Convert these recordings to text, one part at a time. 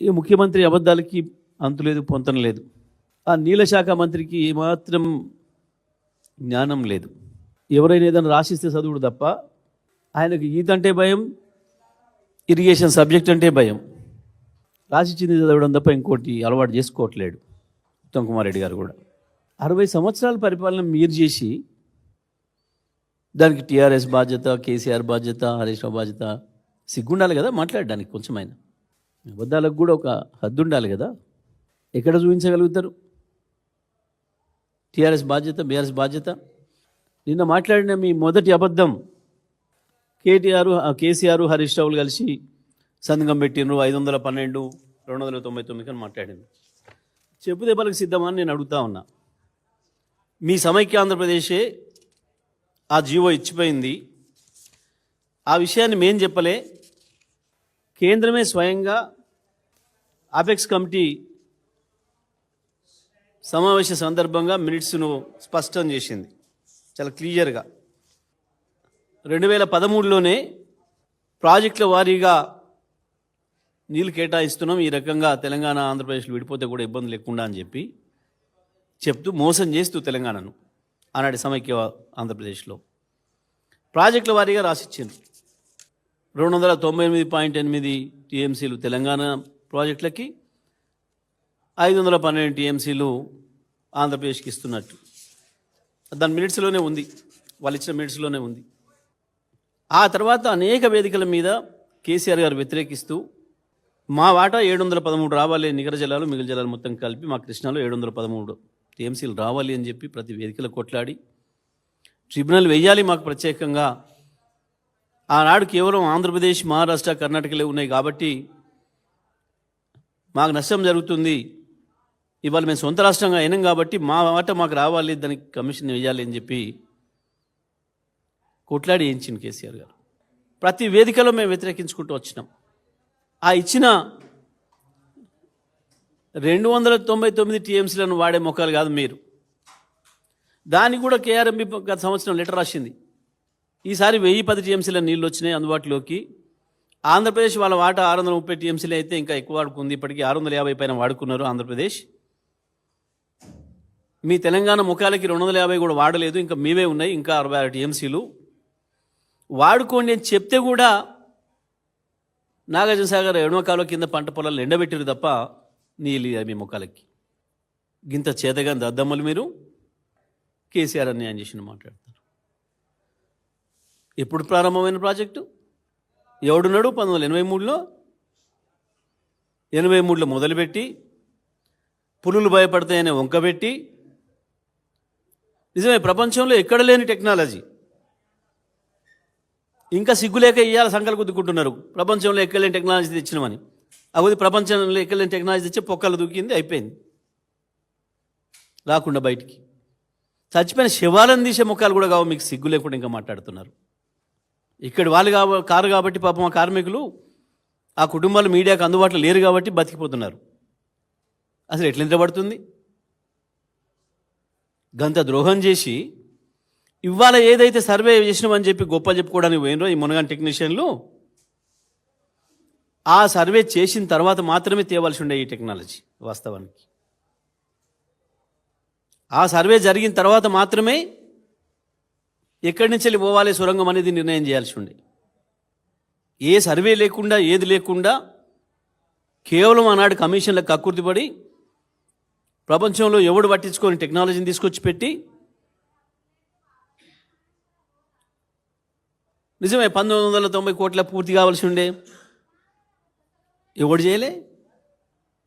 ఈ ముఖ్యమంత్రి అబద్ధాలకి అంతులేదు పొంతన లేదు. ఆ నీళ్ళ శాఖ మంత్రికి ఏమాత్రం జ్ఞానం లేదు. ఎవరైనా ఏదైనా రాసిస్తే చదువుడు తప్ప ఆయనకు ఈత అంటే భయం ఇరిగేషన్ సబ్జెక్ట్ అంటే భయం. రాసిచ్చింది చదవడం తప్ప ఇంకోటి అలవాటు చేసుకోవట్లేడు ఉత్తమ్ కుమార్ రెడ్డి గారు కూడా. అరవై సంవత్సరాల పరిపాలన మీరు చేసి దానికి టీఆర్ఎస్ బాధ్యత కేసీఆర్ బాధ్యత హరీష్ రావు బాధ్యత సిగ్గుండాలి కదా మాట్లాడడానికి కొంచెమైనా అబద్ధాలకు కూడా ఒక హద్దు ఉండాలి కదా? ఎక్కడ చూపించగలుగుతారు? టీఆర్ఎస్ బాధ్యత బీఆర్ఎస్ బాధ్యత? నిన్న మాట్లాడిన మీ మొదటి అబద్ధం కేటీఆర్ కేసీఆర్ హరీష్ రావులు కలిసి సంతకం పెట్టినరు ఐదు వందల పన్నెండు రెండు వందల తొంభై తొమ్మిది అని మాట్లాడింది. చెప్పు దెబ్బలకు సిద్ధమా అని నేను అడుగుతా ఉన్నా. మీ సమైక్య ఆంధ్రప్రదేశే ఆ జీవో ఇచ్చిపోయింది. ఆ విషయాన్ని మేం చెప్పలే. కేంద్రమే స్వయంగా అపెక్స్ కమిటీ సమావేశ సందర్భంగా మినిట్స్ను స్పష్టం చేసింది. చాలా క్లియర్గా. రెండు వేల పదమూడులోనే ప్రాజెక్టుల వారీగా నీళ్ళు కేటాయిస్తున్నాం. ఈ రకంగా తెలంగాణ ఆంధ్రప్రదేశ్లో విడిపోతే కూడా ఇబ్బంది లేకుండా అని చెప్పి చెప్తూ మోసం చేస్తూ తెలంగాణను ఆనాటి సమైక్య ఆంధ్రప్రదేశ్లో. ప్రాజెక్టుల వారీగా రాసిచ్చింది రెండు వందల తొంభై ఎనిమిది పాయింట్ ఎనిమిది టీఎంసీలు తెలంగాణ ప్రాజెక్టులకి ఐదు వందల పన్నెండు టీఎంసీలు ఆంధ్రప్రదేశ్కి ఇస్తున్నట్టు. దాని మినిట్స్లోనే ఉంది. వాళ్ళు ఇచ్చిన మినిట్స్లోనే ఉంది. ఆ తర్వాత అనేక వేదికల మీద కేసీఆర్ గారు వ్యతిరేకిస్తూ మా వాటా ఏడు వందల పదమూడు రావాలి నిగర జలాలు మిగిలిన జలాలు మొత్తం కలిపి మా కృష్ణాలో ఏడు వందల పదమూడు టీఎంసీలు రావాలి అని చెప్పి ప్రతి వేదికలో కొట్లాడి ట్రిబ్యునల్ వెయ్యాలి మాకు ప్రత్యేకంగా. ఆనాడు కేవలం ఆంధ్రప్రదేశ్ మహారాష్ట్ర కర్ణాటకలే ఉన్నాయి కాబట్టి మాకు నష్టం జరుగుతుంది. ఇవాళ మేము సొంత రాష్ట్రంగా అయినాం కాబట్టి మా మాట మాకు రావాలి దానికి కమిషన్ వేయాలి అని చెప్పి కొట్లాడి వేయించింది కేసీఆర్ గారు. ప్రతి వేదికలో మేము వ్యతిరేకించుకుంటూ వచ్చినాం. ఆ ఇచ్చిన రెండు వందల తొంభై తొమ్మిది టీఎంసీలను వాడే మొక్కలు కాదు మీరు. దానికి కూడా కేఆర్ఎంబి గత సంవత్సరం లెటర్ రాసింది. ఈసారి వెయ్యి పది టీఎంసీల నీళ్ళు వచ్చినాయి అందుబాటులోకి. ఆంధ్రప్రదేశ్ వాళ్ళ వాటా ఆరు వందల ముప్పై టీఎంసీలు అయితే ఇంకా ఎక్కువ వాడుకుంది. ఇప్పటికీ ఆరు వందల యాభై పైన వాడుకున్నారు ఆంధ్రప్రదేశ్. మీ తెలంగాణ ముఖాలకి రెండు వందల యాభై కూడా వాడలేదు. ఇంకా మీవే ఉన్నాయి. ఇంకా అరవై ఆరు టీఎంసీలు. వాడుకోండి అని చెప్తే కూడా నాగార్జున సాగర్ కాలువ కింద పంట పొలాలు ఎండబెట్టారు తప్ప నీళ్ళు మీ ముఖాలకి. గింత చేతగా దద్దమ్మలు మీరు. కేసీఆర్ అన్యాయం చేసిన మాట్లాడతారు. ఎప్పుడు ప్రారంభమైన ప్రాజెక్టు? ఎవడున్నాడు పంతొమ్మిది వందల ఎనభై మూడులో ఎనభై మూడులో మొదలుపెట్టి పులులు భయపడతాయనే వంకబెట్టి నిజమే ప్రపంచంలో ఎక్కడ లేని టెక్నాలజీ. ఇంకా సిగ్గులేక ఇవాళ సంకలు గుద్దుకుంటున్నారు. ప్రపంచంలో ఎక్కలేని టెక్నాలజీ తెచ్చినామని. అవి ప్రపంచంలో ఎక్కలేని టెక్నాలజీ తెచ్చి పొక్కలు దూకింది అయిపోయింది. రాకుండా బయటికి. చచ్చిపోయిన శివాలను తీసే ముఖాలు కూడా కావు మీకు సిగ్గు లేకుండా ఇంకా మాట్లాడుతున్నారు. ఇక్కడ వాళ్ళు కాబ కారు కాబట్టి పాపం ఆ కార్మికులు ఆ కుటుంబాలు మీడియాకు అందుబాటులో లేరు కాబట్టి బతికిపోతున్నారు. అసలు ఎట్లా నిద్రపడుతుంది గంత ద్రోహం చేసి ఇవాళ ఏదైతే సర్వే చేసినామని చెప్పి గొప్ప చెప్పుకోవడానికి పోయినరో ఈ మునగాన్ టెక్నీషియన్లు ఆ సర్వే చేసిన తర్వాత మాత్రమే తేవాల్సి ఉండే ఈ టెక్నాలజీ వాస్తవానికి. ఆ సర్వే జరిగిన తర్వాత మాత్రమే ఎక్కడి నుంచి వెళ్ళి పోవాలి సొరంగం అనేది నిర్ణయం చేయాల్సి ఉండే. ఏ సర్వే లేకుండా ఏది లేకుండా కేవలం ఆనాడు కమిషన్లకు కక్కుర్తిపడి ప్రపంచంలో ఎవడు పట్టించుకొని టెక్నాలజీని తీసుకొచ్చి పెట్టి నిజమే పంతొమ్మిది వందల తొంభై కోట్ల పూర్తి కావాల్సి ఉండే. ఎవడు చేయలే?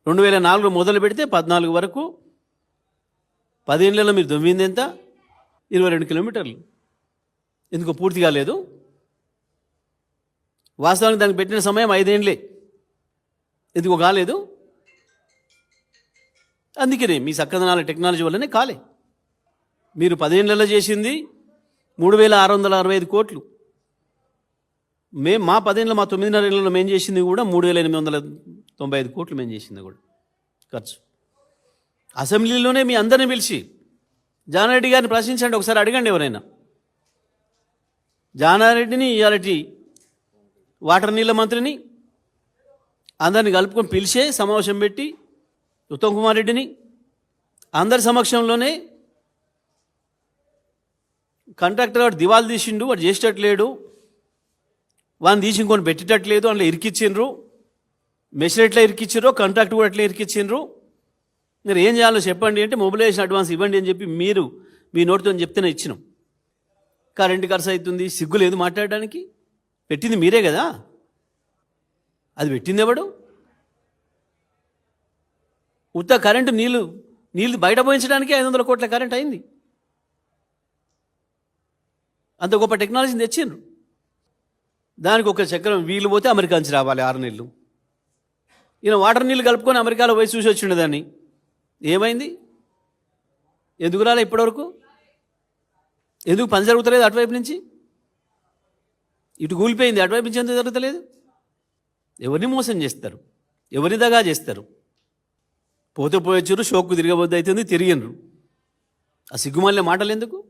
రెండు వేల నాలుగులో మొదలు పెడితే పద్నాలుగు వరకు పదేళ్ళలో మీరు దొమ్మింది ఎంత? ఇరవై రెండు కిలోమీటర్లు. ఎందుకు పూర్తి కాలేదు వాస్తవానికి దానికి పెట్టిన సమయం ఐదేండ్లే. ఎందుకు కాలేదు. అందుకనే మీ చక్కదనాల టెక్నాలజీ వల్లనే కాలే. మీరు పదేళ్ళలో చేసింది మూడు వేల ఆరు వందల అరవై ఐదు కోట్లు. మేము మా పదేళ్ళలో మా తొమ్మిదిన్నర ఏళ్ళలో మేము చేసింది కూడా మూడు వేల ఎనిమిది వందల తొంభై ఐదు కోట్లు మేము చేసింది కూడా ఖర్చు. అసెంబ్లీలోనే మీ అందరిని పిలిచి జానారెడ్డి గారిని ప్రశ్నించండి ఒకసారి అడగండి ఎవరైనా. జానారెడ్డిని ఇవాళటి వాటర్ నీళ్ళ మంత్రిని అందరిని కలుపుకొని పిలిచే సమావేశం పెట్టి ఉత్తమ్ కుమార్ రెడ్డిని అందరి సమక్షంలోనే కాంట్రాక్టర్ వాడు దివాలు తీసిండు వాడు చేసేటట్లేడు వాడిని తీసి ఇంకొని పెట్టేటట్లేదు అందులో ఇరికిచ్చిండ్రు మెషిన్ ఎట్లా ఇరికిచ్చారో కాంట్రాక్ట్ కూడా ఎట్లా ఇరికిచ్చిండ్రు. మీరు ఏం చేయాలో చెప్పండి అంటే మొబిలైజేషన్ అడ్వాన్స్ ఇవ్వండి అని చెప్పి మీరు మీ నోటితో చెప్తేనే ఇచ్చినాం. కరెంట్ ఖర్చు అవుతుంది సిగ్గు లేదు మాట్లాడడానికి. పెట్టింది మీరే కదా. అది పెట్టింది ఎవడు? ఉత్త కరెంటు నీళ్ళు నీళ్ళు బయట పోయించడానికి ఐదు వందల కోట్ల కరెంట్ అయింది. అంత గొప్ప టెక్నాలజీని తెచ్చిండ్రు. దానికి ఒక చక్రం వీలు పోతే అమెరికా నుంచి రావాలి ఆరు నీళ్ళు ఈయన వాటర్ నీళ్ళు కలుపుకొని అమెరికాలో పోయి చూసి వచ్చిండు దాన్ని. ఏమైంది? ఎందుకు రాలే ఇప్పటివరకు? ఎందుకు పని జరుగుతలేదు అటువైపు నుంచి? ఇటు కూలిపోయింది అటువైపు నుంచి ఎందుకు జరుగుతలేదు? ఎవరిని మోసం చేస్తారు? ఎవరిని దగా చేస్తారు? పోతే పోయొచ్చారు షోక్కు తిరగబోద్దు అవుతుంది తిరిగినరు. ఆ సిగ్గుమాలిన మాటలు ఎందుకు?